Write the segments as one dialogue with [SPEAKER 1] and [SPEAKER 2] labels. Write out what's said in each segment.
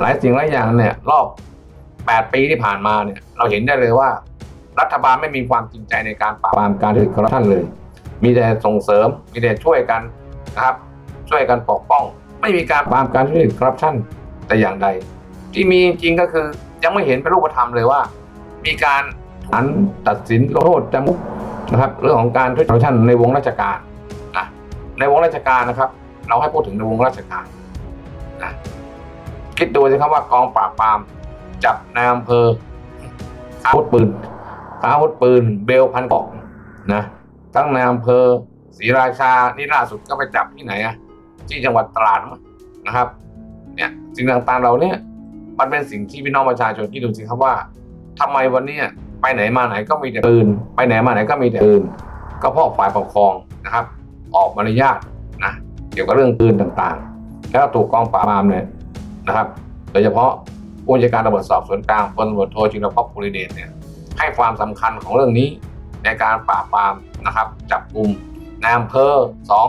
[SPEAKER 1] หลายสิ่งหลายอย่างเนี่ยรอบ 8 ปีที่ผ่านมาเนี่ยเราเห็นได้เลยว่า รัฐบาลไม่มีความจริงใจในการปราบปรามการทุจริตคอร์รัปชันเลย มีแต่ส่งเสริม มีแต่ช่วยกันนะครับ ช่วยกันปกป้อง ไม่มีการปราบปรามการทุจริตคอร์รัปชันแต่อย่างใด ที่มีจริงก็คือยังไม่เห็นเป็นรูปธรรมเลยว่า มีการฐานตัดสินลงโทษจำคุกนะครับเรื่องของการทุจริตคอร์รัปชันในวงราชการนะในวงราชการนะครับ เราให้พูดถึงในวงราชการนะ คิดดูสิครับว่ากองปราบปราม จับนายอำเภอค้าอาวุธปืนค้าอาวุธปืน เบลพันกอกนะทั้งในอำเภอศรีราชานี่ล่าสุดก็ไปจับที่ไหนอะที่จังหวัดตราดนะครับ เนี่ยสิ่งต่างๆเราเนี่ยมันเป็นสิ่งที่พี่น้องประชาชนที่ดูสิครับว่าทำไมวันนี้ไปไหนมาไหนก็มีแต่ปืนไปไหนมาไหนก็มีแต่ปืนก็เพราะฝ่ายปกครองนะครับ ออกมารยาทนะเกี่ยวกับเรื่องปืนต่างๆ แล้วถูกกองปราบปรามเนี่ย นะครับ โดยเฉพาะผู้บัญชาการตำรวจสอบสวนกลางพลตำรวจโทจิรพภูริเดชเนี่ยให้ความสำคัญของเรื่องนี้ในการปราบปรามนะครับ จับกลุ่มนายอำเภอสอง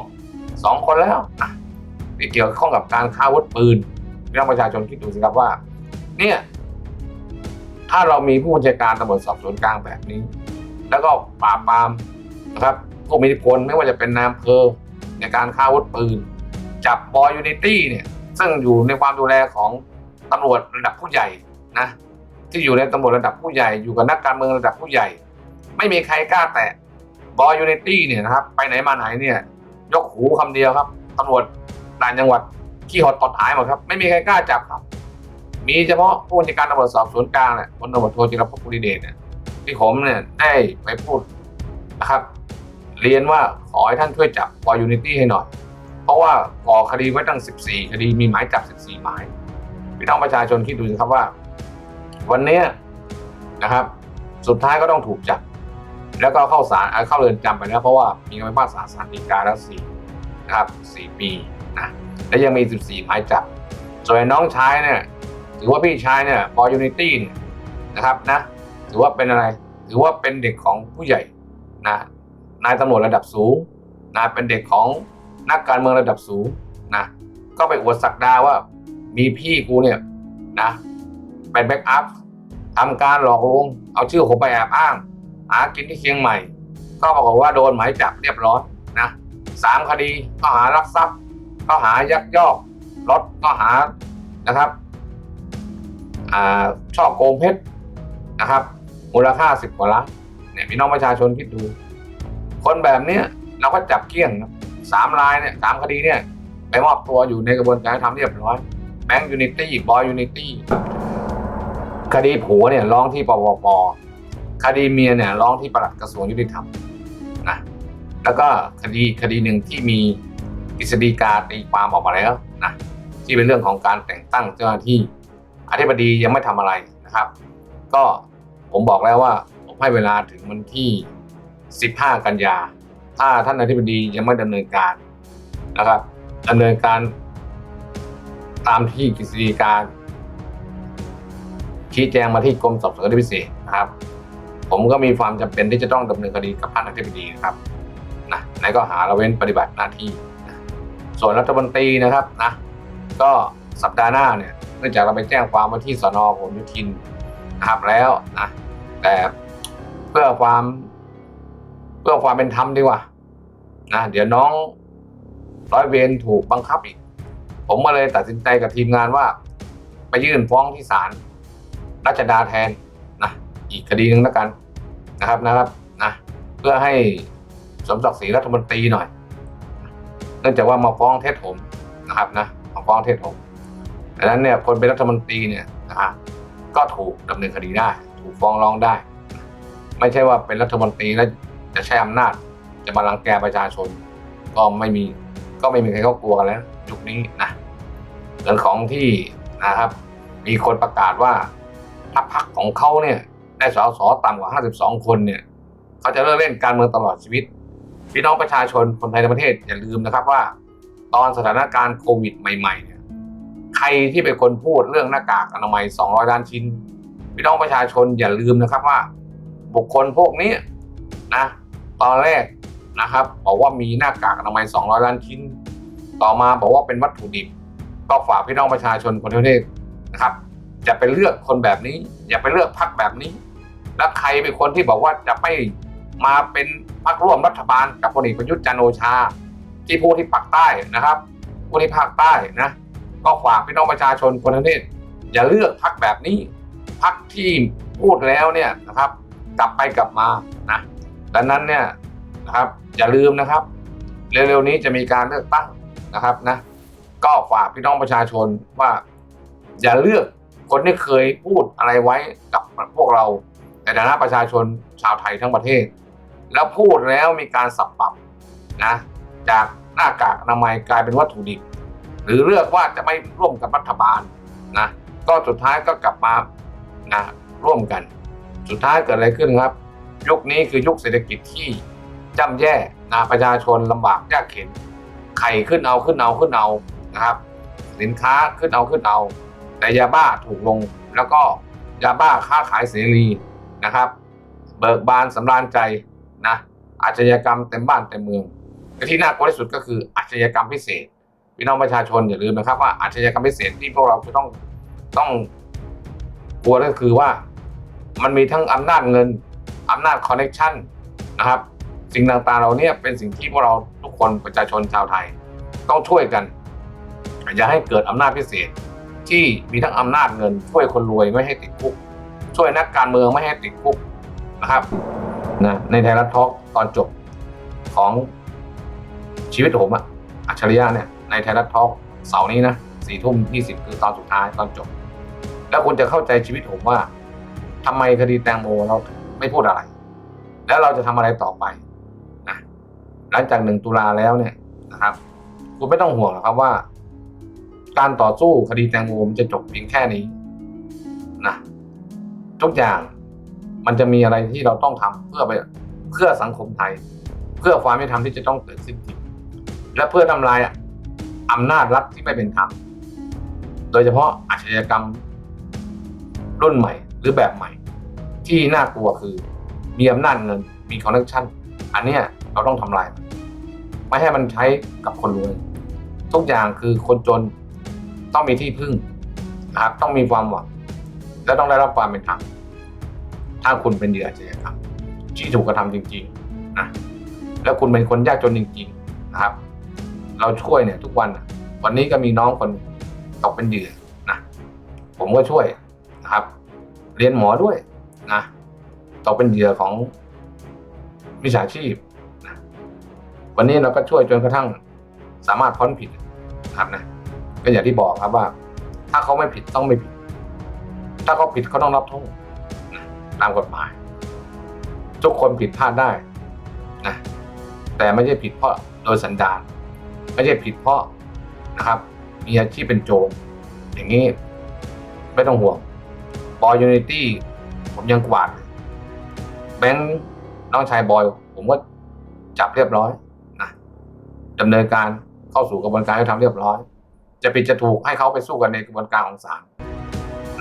[SPEAKER 1] สองคนแล้วนะที่เกี่ยวข้องกับการค้าวุธปืนพี่น้องประชาชนคิดดูสิครับว่า เนี่ยถ้าเรามีผู้บัญชาการตำรวจสอบสวนกลางแบบนี้ แล้วก็ปราบปรามนะครับผู้มีอิทธิพลไม่ว่าจะเป็นนายอำเภอในการค้าอาวุธปืน จับบอยยูนิตี้เนี่ย ซึ่งอยู่ในความดูแลของตำรวจระดับผู้ใหญ่นะที่อยู่ในตำรวจระดับผู้ใหญ่อยู่กับนักการเมืองระดับผู้ใหญ่ ไม่มีใครกล้าแตะบอยยูนิตี้เนี่ยนะครับไปไหนมาไหนเนี่ยยกหูคำเดียวครับตำรวจต่างจังหวัดขี้หดตดหายหมดครับ ไม่มีใครกล้าจับครับ มีเฉพาะผู้บัญชาการตำรวจสอบสวนกลางเนี่ยพลตำรวจโทจิรพภูริเดชเนี่ยที่ผมเนี่ยได้ไปพูดนะครับ เรียนว่าขอให้ท่านช่วยจับบอยยูนิตี้ให้หน่อย เพราะว่าก่อคดีไว้ตั้ง 14 คดีมีหมายจับ 14 หมาย พี่น้องประชาชนคิดดูสิครับว่า วันนี้นะครับ สุดท้ายก็ต้องถูกจับ แล้วก็เข้าศาลเข้าเรือนจำไปแล้วเพราะว่ามีคำพิพากษาศาลฎีกาแล้วสี่นะครับสี่ปีนะและยังมี 14 หมายจับ ส่วนน้องชายเนี่ยถือว่าพี่ชายเนี่ยบอยูนิตี้เนี่ยนะครับนะถือว่าเป็นอะไรถือว่าเป็นเด็กของผู้ใหญ่นะนายตำรวจระดับสูงนะเป็นเด็กของ นักการเมืองระดับสูงนะก็ไปอวดสักดาว่ามีพี่กูเนี่ยนะเป็นแบ็กอัพทำการหลอกลวงเอาชื่อผมไปแอบอ้าง หากินที่เชียงใหม่ ก็ปรากฏว่าโดนหมายจับเรียบร้อยนะสามคดีข้อหารักทรัพย์ข้อหายักยอกรถข้อหานะครับอ่าช่อโกงเพชรนะครับมูลค่าสิบกว่าล้านเนี่ยพี่น้องประชาชนคิดดู คนแบบเนี้ยเราก็จับเกี้ยงครับ สามรายเนี่ยสามคดีเนี่ยไปมอบตัวอยู่ในกระบวนการทำเรียบร้อยแบงก์ยูนิตี้บอยยูนิตี้คดีผัวเนี่ยร้องที่ปปปคดีเมียเนี่ยร้องที่ปลัดกระทรวงยุติธรรมนะแล้วก็คดีคดีหนึ่งที่มีกฤษฎีกาตีความออกมาแล้วนะที่เป็นเรื่องของการแต่งตั้งเจ้าหน้าที่อธิบดียังไม่ทำอะไรนะครับ ก็ผมบอกแล้วว่าผมให้เวลาถึงวันที่ 15 กันยา ถ้าท่านอธิบดียังไม่ดำเนินการนะครับดำเนินการ ตามที่กฤษฎีกาชี้แจงมาที่กรมสอบสวนคดีพิเศษนะครับ ผมก็มีความจำเป็นที่จะต้องดำเนินคดีกับท่านอธิบดีนะครับนะในก็หาละเว้นปฏิบัติหน้าที่นะส่วนรัฐมนตรีนะครับนะก็สัปดาห์หน้าเนี่ยเนื่องจากเราไปแจ้งความมาที่สนผลโยธินนะครับแล้วนะแต่เพื่อความ เพื่อความเป็นธรรมดีกว่านะเดี๋ยวน้องร้อยเวรถูกบังคับอีก ผมก็เลยตัดสินใจกับทีมงานว่า ไปยื่นฟ้องที่ศาลรัชดาแทนนะอีกคดีหนึ่งแล้วกันนะครับนะครับนะเพื่อให้สมศักดิ์ศรีรัฐมนตรีหน่อย เนื่องจากว่ามาฟ้องเท็จผมนะครับนะมาฟ้องเท็จผมดังนั้นเนี่ยคนเป็นรัฐมนตรีเนี่ยนะฮะก็ถูกดำเนินคดีได้ ถูกฟ้องร้องได้ ไม่ใช่ว่าเป็นรัฐมนตรีแล้ว จะใช้อำนาจ จะมารังแกประชาชน ก็ไม่มีก็ไม่มีใครเขากลัวกันแล้วยุคนี้นะเรื่องของที่นะครับ มีคนประกาศว่าถ้าพรรคของเขาเนี่ยได้สสต่ำกว่า 52 คนเนี่ยเขาจะเลิกเล่นการเมืองตลอดชีวิต พี่น้องประชาชนคนไทยในประเทศอย่าลืมนะครับว่า ตอนสถานการณ์โควิดใหม่ๆเนี่ยใครที่เป็นคนพูดเรื่องหน้ากากอนามัย 200 ล้านชิ้น พี่น้องประชาชนอย่าลืมนะครับว่า บุคคลพวกนี้นะ ตอนแรกนะครับบอกว่ามีหน้ากากอนามัย 200 ล้านชิ้น ต่อมาบอกว่าเป็นวัตถุดิบ ก็ฝากพี่น้องประชาชนคนทั้งประเทศนะครับจะไปเลือกคนแบบนี้ อย่าไปเลือกพรรคแบบนี้ แล้วใครเป็นคนที่บอกว่าจะไม่มาเป็นพรรคร่วมรัฐบาลกับพลเอกประยุทธ์จันโอชา ที่ผู้ที่ปักใต้นะครับผู้ที่ภาคใต้นะ ก็ฝากพี่น้องประชาชนคนทั้งประเทศอย่าเลือกพรรคแบบนี้พรรคที่พูดแล้วเนี่ยนะครับ กลับไปกลับมานะ ดังนั้นเนี่ยนะครับอย่าลืมนะครับ เร็วๆนี้จะมีการเลือกตั้งนะครับนะก็ฝากพี่น้องประชาชนว่า อย่าเลือกคนที่เคยพูดอะไรไว้กับพวกเราในฐานะประชาชนชาวไทยทั้งประเทศ แล้วพูดแล้วมีการสับปรับนะจากหน้ากากอนามัยกลายเป็นวัตถุดิบ หรือเลือกว่าจะไม่ร่วมกับรัฐบาลนะก็สุดท้ายก็กลับมานะร่วมกัน สุดท้ายเกิดอะไรขึ้นครับ ยุคนี้คือยุคเศรษฐกิจที่ย่ำแย่นะประชาชนลำบากยากเข็น ไข่ขึ้นเอาขึ้นเอาขึ้นเอานะครับ สินค้าขึ้นเอาขึ้นเอา แต่ยาบ้าถูกลง แล้วก็ยาบ้าค้าขายเสรีนะครับ เบิกบานสำราญใจนะอาชญากรรมเต็มบ้านเต็มเมืองแต่ที่น่ากลัวที่สุดก็คืออาชญากรรมพิเศษพี่น้องประชาชนอย่าลืมนะครับว่าอาชญากรรมพิเศษที่พวกเราจะต้องต้องกลัวก็คือว่า มันมีทั้งอำนาจเงิน อำนาจคอนเนคชั่นนะครับ สิ่งต่างๆเราเนี่ยเป็นสิ่งที่พวกเราทุกคนประชาชนชาวไทย ต้องช่วยกัน อย่าให้เกิดอำนาจพิเศษ ที่มีทั้งอำนาจเงิน ช่วยคนรวยไม่ให้ติดคุก ช่วยนักการเมืองไม่ให้ติดคุกนะครับนะในไทยรัฐทอล์กตอนจบของชีวิตผมอะอัจฉริยะเนี่ยในไทยรัฐทอล์กเสาร์นี้นะสี่ทุ่มยี่สิบคือตอนสุดท้ายตอนจบ แล้วคุณจะเข้าใจชีวิตผมว่าทำไมคดีแตงโมเราถึง ไม่พูดอะไร แล้วเราจะทำอะไรต่อไปนะหลังจากหนึ่งตุลาแล้วเนี่ยนะครับ คุณไม่ต้องห่วงหรอกครับว่า การต่อสู้คดีแตงโมมันจะจบเพียงแค่นี้นะทุกอย่างมันจะมีอะไรที่เราต้องทำเพื่อไปเพื่อสังคมไทย เพื่อความยุติธรรมที่จะต้องเกิดขึ้นจริงและเพื่อทำลายอำนาจรัฐที่ไม่เป็นธรรมโดยเฉพาะอาชญากรรมรุ่นใหม่หรือแบบใหม่ ที่น่ากลัวคือมีอำนาจเงินมีคอนเนคชั่นอันเนี้ยเราต้องทำลายมันไม่ให้มันใช้กับคนรวย ทุกอย่างคือคนจนต้องมีที่พึ่งนะครับต้องมีความหวังและต้องได้รับความเป็นธรรมถ้าคุณเป็นเหยื่ออาชญากรรมที่ถูกกระทำจริงๆนะแล้วคุณเป็นคนยากจนจริง ๆนะครับ เราช่วยเนี่ย ทุกวันนะวันนี้ก็มีน้องคนตกเป็นเหยื่อนะผมก็ช่วยนะครับ เรียนหมอด้วย ตกเป็นเหยื่อของวิชาชีพนะวันนี้เราก็ช่วยจนกระทั่งสามารถพ้นผิดนะครับนะก็อย่างที่บอกครับว่า ถ้าเขาไม่ผิดต้องไม่ผิด ถ้าเขาผิดเขาต้องรับโทษตามกฎหมาย ทุกคนผิดพลาดได้นะแต่ไม่ใช่ผิดเพราะโดยสันดานไม่ใช่ผิดเพราะนะครับ มีอาชีพเป็นโจรอย่างนี้ ไม่ต้องห่วงบอยยูนิตี้ผมยังกวาด บงค์น้องชายบอย ผมก็จับเรียบร้อยนะดำเนินการเข้าสู่กระบวนการให้ทำเรียบร้อย จะผิดจะถูกให้เขาไปสู้กันในกระบวนการของศาล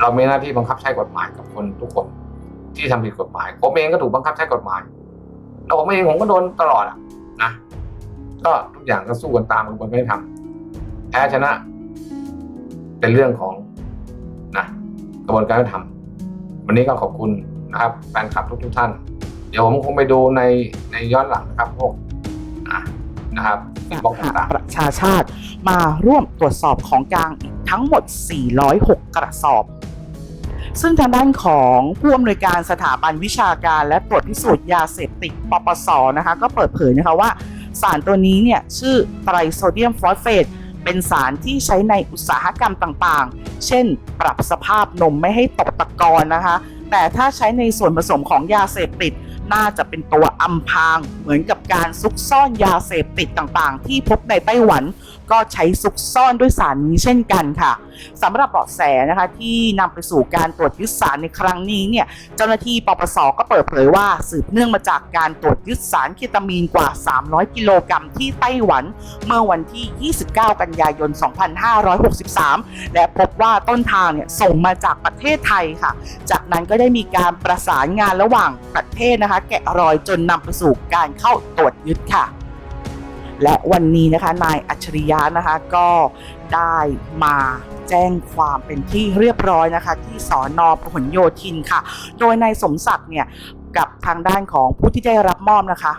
[SPEAKER 1] เรามีหน้าที่บังคับใช้กฎหมายกับคนทุกคน ที่ทำผิดกฎหมายผมเองก็ถูกบังคับใช้กฎหมายแล้วผมเองผมก็โดนตลอดอะนะก็ทุกอย่างก็สู้กันตามกระบวนการยุติธรรมแพ้ชนะ เป็นเรื่องของนะกระบวนการยุติธรรมวันนี้ก็ขอบคุณ นะครับแฟนคลับทุกทุกท่าน เดี๋ยวผมคงไปดูในในย้อนหลังนะครับพวกนะครับบล็อกต่าง
[SPEAKER 2] ประชาชาติมาร่วมตรวจสอบของกลางอีกทั้งหมด 406 กระสอบ ซึ่งทางด้านของผู้อำนวยการสถาบันวิชาการและตรวจพิสูจน์ยาเสพติดปปสนะคะก็เปิดเผยนะคะว่าสารตัวนี้เนี่ยชื่อไตรโซเดียมฟอสเฟตเป็นสารที่ใช้ในอุตสาหกรรมต่างๆ เช่น ปรับสภาพนมไม่ให้ตกตะกอนนะคะ แต่ถ้าใช้ในส่วนผสมของยาเสพติด น่าจะเป็นตัวอำพราง เหมือนกับการซุกซ่อนยาเสพติดต่างๆ ที่พบในไต้หวัน ก็ใช้ซุกซ่อนด้วยสารนี้เช่นกันค่ะสำหรับเบาะแสนะคะที่นำไปสู่การตรวจยึดสารในครั้งนี้เนี่ยเจ้าหน้าที่ปปสก็เปิดเผยว่าสืบเนื่องมาจากการตรวจยึดสารเคตามีนกว่า 300 กิโลกรัมที่ไต้หวัน เมื่อวันที่ 29 กันยายน 2563 และพบว่าต้นทางเนี่ยส่งมาจากประเทศไทยค่ะ จากนั้นก็ได้มีการประสานงานระหว่างประเทศนะคะ แกะรอยจนนำไปสู่การเข้าตรวจยึดค่ะ และวันนี้นะคะนายอัจฉริยะนะคะก็ได้มาแจ้งความเป็นที่เรียบร้อยนะคะ ที่สอนอพหลโยธินค่ะ โดยนายสมศักดิ์เนี่ยกับทางด้านของผู้ที่ได้รับมอบนะคะ